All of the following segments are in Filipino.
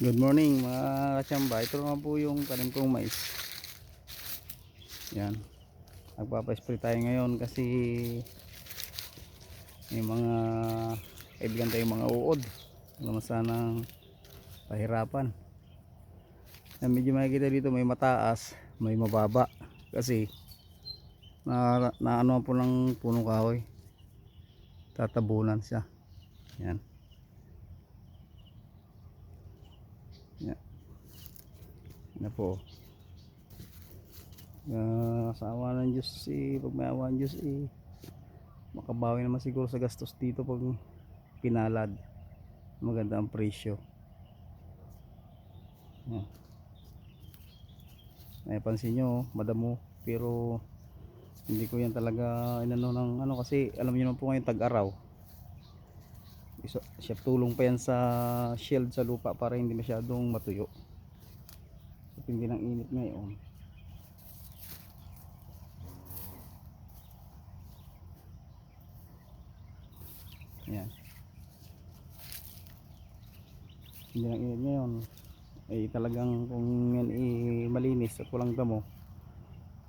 Good morning mga katsamba. Ito naman po yung tanim kong mais. Yan. Magpapaspray tayo ngayon kasi may mga kaibigan tayong mga uod. Alam sanang pahirapan. Na medyo makikita dito may mataas, may mababa. Kasi na, na ano po ng punong kahoy. Tatabunan siya. Yan. Na po. Uh, sa awa ng Diyos eh, pag may awa ng Diyos eh, makabawi naman siguro sa gastos dito pag pinalad. Maganda ang presyo. Yan. Ay, pansin nyo, madamo. Pero hindi ko yan talaga inano ng ano kasi alam niyo naman po ngayon tag-araw. Isa, siya tulong pa yan sa shield sa lupa para hindi masyadong matuyo. So, hindi ng init ngayon. Yan. Hindi ng init ngayon. Ay talagang kung yan eh, malinis at walang damo,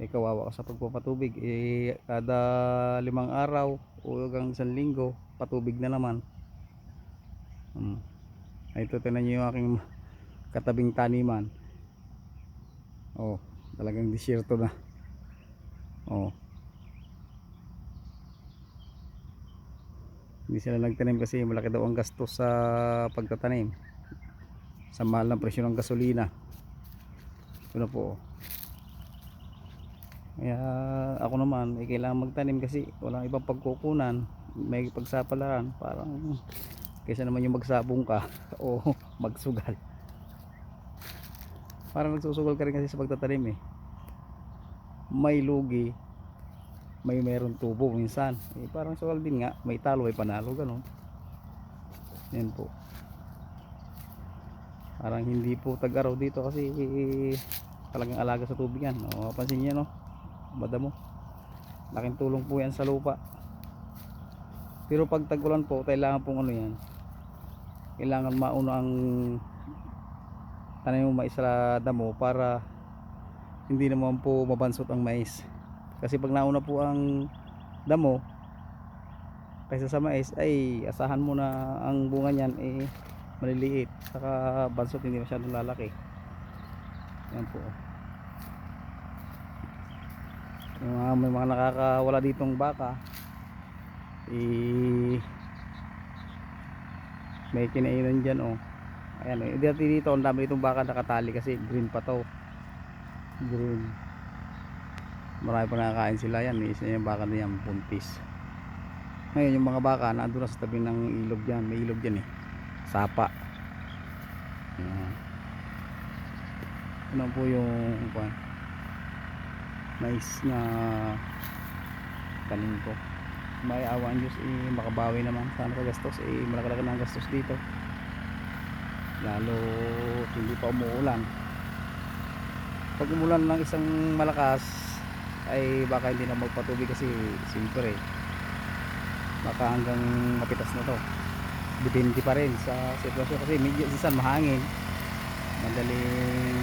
eh kawawa ka sa pagpapatubig. Eh kada limang araw o hanggang isang linggo, patubig na naman. Hmm. Ito tinan nyo yung aking katabing taniman. Oh, talagang disyerto na. Oh. Hindi sila nagtanim kasi malaki daw ang gastos sa pagtatanim. Sa mahal ng presyo ng gasolina. Ito na po. oh. Kaya ako naman, eh, kailangan magtanim kasi walang ibang pagkukunan. May pagsapalaran. Parang kaysa naman yung magsabong ka o magsugal parang nagsusugal ka rin kasi sa pagtatanim eh. May lugi may meron tubo minsan. Eh, parang sugal din nga may talo may panalo ganun. Yan po. Parang hindi po tag-araw dito kasi eh, talagang alaga sa tubig yan. O, pansin niya no? Madamo. Laking tulong po yan sa lupa. Pero pag tag-ulan po kailangan pong ano yan. Kailangan mauna ang tanim mo mais sa damo para hindi naman po mabansot ang mais. Kasi pag nauna po ang damo kaysa sa mais ay asahan mo na ang bunga niyan eh maliliit. Saka bansot hindi masyadong lalaki. Yan po. Yung mga, may mga nakakawala ditong baka eh may kinainan dyan oh ayan eh. Dito dito ang dami itong baka nakatali kasi green pa to. Green. Marami pa nakakain sila. Yan may isa yung baka na yan puntis ngayon yung mga baka nandun na sa tabi ng ilog dyan may ilog dyan eh. Sapa. Ayan. Ano po yung kwan? Mais na tanim ko may awan Diyos eh makabawi naman. Sana ka gastos eh malaki-laki na gastos dito lalo hindi pa umuulan. Pag umulan ng isang malakas ay baka hindi na magpatubig kasi siyempre baka hanggang mapitas na to. Depende pa rin sa sitwasyon kasi medyo sisan mahangin. Madaling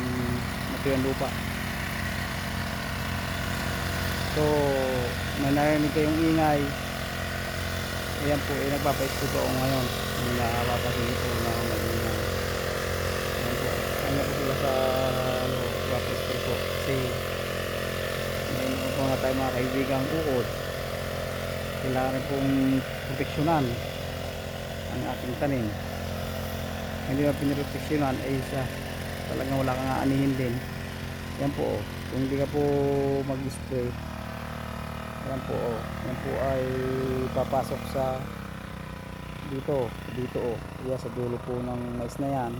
matuyo ang lupa. So may narinig kayong ingay ayan po eh nagpapa-escoot ako ngayon. Napapasin po na mag-ingay ayan po ano po sila sa ano nagpapa-escoot po kasi po nga tayo mga kaibigang ukod kailangan rin pong proteksyonan ang ating tanim hindi ba piniproteksyonan ay siya talagang wala kang aanihin din yan po oh. kung hindi ka po mag-spray yan po oh. yan po ay papasok sa dito dito oh yan sa dulo po ng mais na yan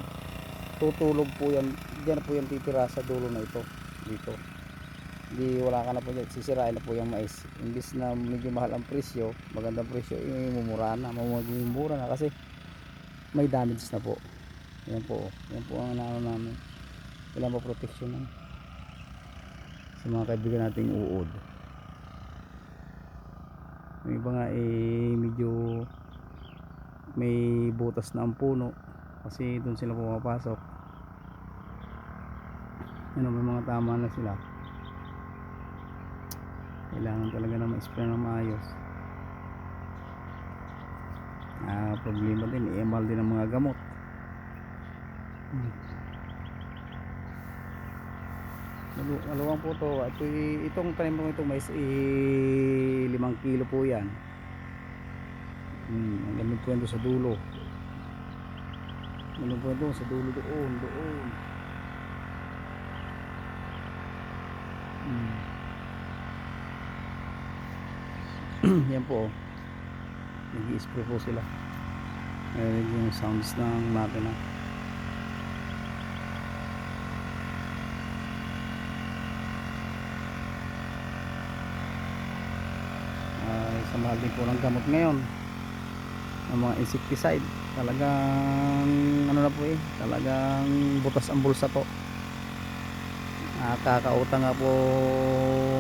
tutulog po yan diyan po yan titira sa dulo na ito dito. Hindi wala ka na po dyan. Sisirain na po yung mais. Imbis na medyo mahal ang presyo magandang presyo eh, mumura na magiging mura na kasi may damage na po. Yan po yan po ang naano namin. Kailangan po protection na. Sa mga kaibigan nating uod. Yung iba nga eh medyo may butas na ang puno. Kasi doon sila pumapasok ano may mga tama na sila. Kailangan talaga na ma-spray na maayos. Ah problema din i-emal din ang mga gamot. Hmm. Maluwang po to at itong tanim mo ito may i- limang kilo po yan. Hmm, ang gamit po doon sa dulo. Ano po doon sa dulo doon doon yan po oh. nag-i-spray po sila. Narinig yung sounds ng makina. Ay sa mahal din po ng gamot ngayon. Ng mga insecticide. Talagang ano na po eh. Talagang butas ang bulsa po. Nakakautang nga po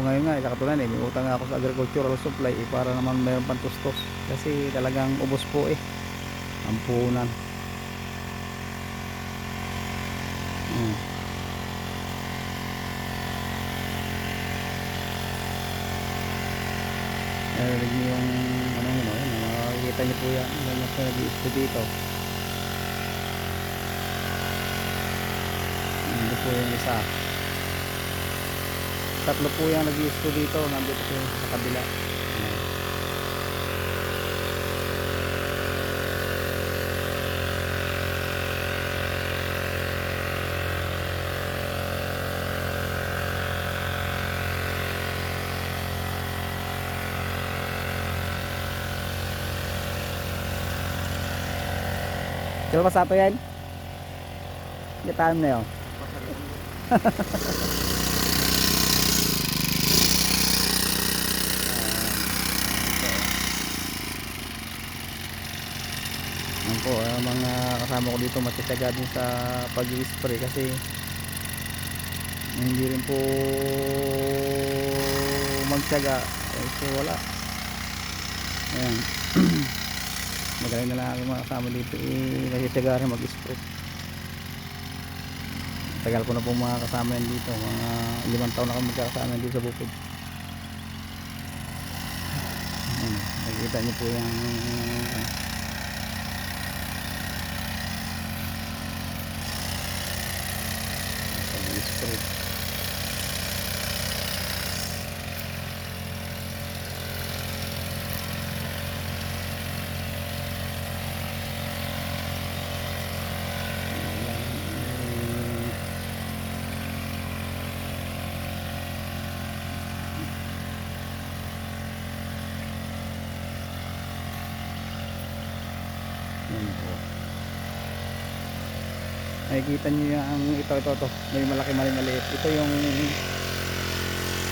ngayon nga ikakatulan eh may utang ako sa agricultural supply eh, para naman mayroon pang tustos. Kasi talagang ubos po eh ang punan hmm. narinig niyo yung ano yun oh, yun, makikita niyo po yan ganyan po nag-iisto dito. Hindi po yung isa tatlo po yung nag-iisto dito nandito po yung sa kabila. Kailan pa sa yan? Gitaan na yun. Yan po, ang mga kasama ko dito matityaga din sa pag-spray kasi hindi rin po magtyaga kasi wala. Ayan. Magaling na lang aking mga kasama dito eh, nagtityaga rin mag-spray. Tagal ko na po mga kasama yan dito, mga limang taon na kami magkakasama dito sa bukid. Ayan, nakikita niyo po yung Mm-hmm. Nakikita niyo yung ito, ito, ito. May malaki, mali, maliit. Ito yung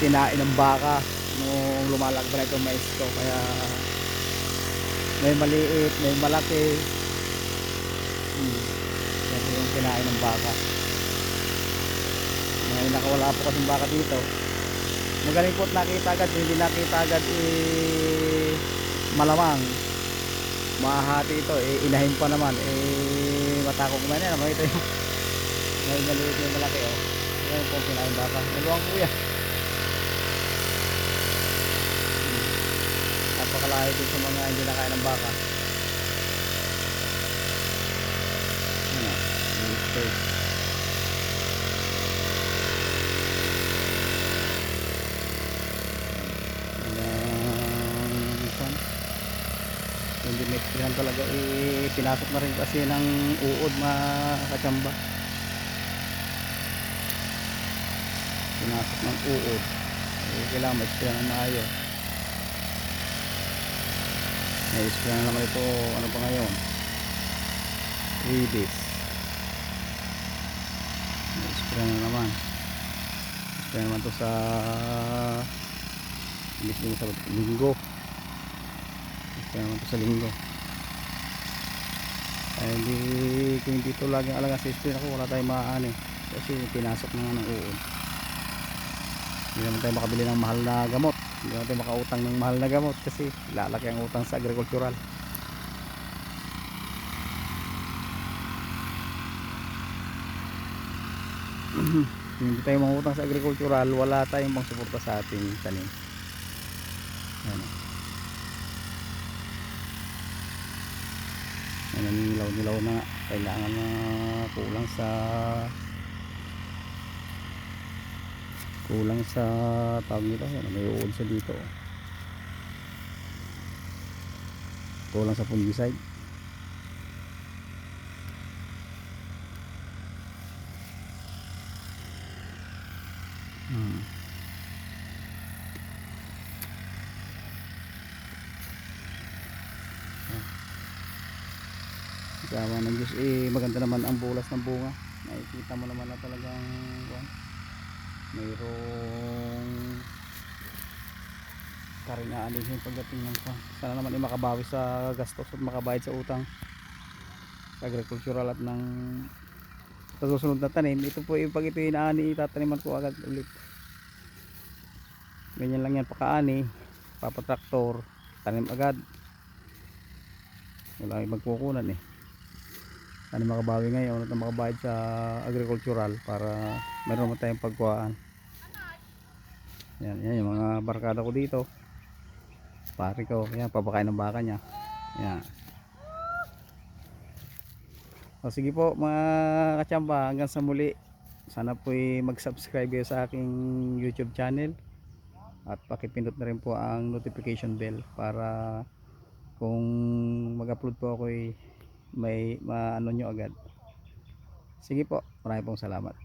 tinain ng baka nung lumalaki pa na itong mais ko. Kaya may maliit, may malaki. Hmm. Kasi yung kinain ng baka. May nakawala po kasing baka dito. Magaling po nakita agad. Hindi nakita agad, eh, malamang mahahati ito eh inahin pa naman eh matakot naman yan naman ito yung may maliit yung malaki oh. Ngayon po kinain baka naluwang yan Hmm. napakalayo din sa mga hindi nakain ng baka ano i-spray Ayan, kwan. Ekstrahan talaga eh, pinasok na rin kasi ng uod mga kachamba. Pinasok ng uod. Eh, kailangan ekstrahan ng maayos may ekstrahan naman ito ano pa ngayon? 3 days may ekstrahan na naman. Ekstrahan naman to sa din sa linggo. Kaya naman to sa linggo ay hindi kung dito laging alaga sa spring ako wala tayong maaani. Kasi pinasok na nga ng uod hindi naman tayo makabili ng mahal na gamot. Hindi naman tayo makautang ng mahal na gamot kasi lalaki ang utang sa agricultural. Hindi tayo mangutang sa agricultural wala tayong pang suporta sa ating tanim. Ano Ayan, naninilaw-nilaw na nga. Kailangan na kulang sa kulang sa tawag nito. Ayan, may uod sa dito. Kulang sa fungicide. Sama ng Diyos eh maganda naman ang bulas ng bunga. Nakikita mo naman na talagang buwan. Mayroong karingaan din yung pagdating ng kwan. Sana naman ay makabawi sa gastos at makabayad sa utang sa agricultural at ng sa susunod na tanim. Ito po yung pag ito inaani itataniman ko agad ulit. Ganyan lang yan pakaani. Papatraktor. Tanim agad. Wala yung magkukunan eh ano makabawi ngayon at makabayad sa agricultural para meron naman tayong pagkuhaan. Yan, yan yung mga barkada ko dito. Pare ko, yan papakain ng baka niya. Yan. O sige po mga kachamba hanggang sa muli. Sana po mag subscribe kayo sa aking youtube channel. At pakipindot na rin po ang notification bell para kung mag-upload po ako eh, may maano nyo agad. Sige po marami pong salamat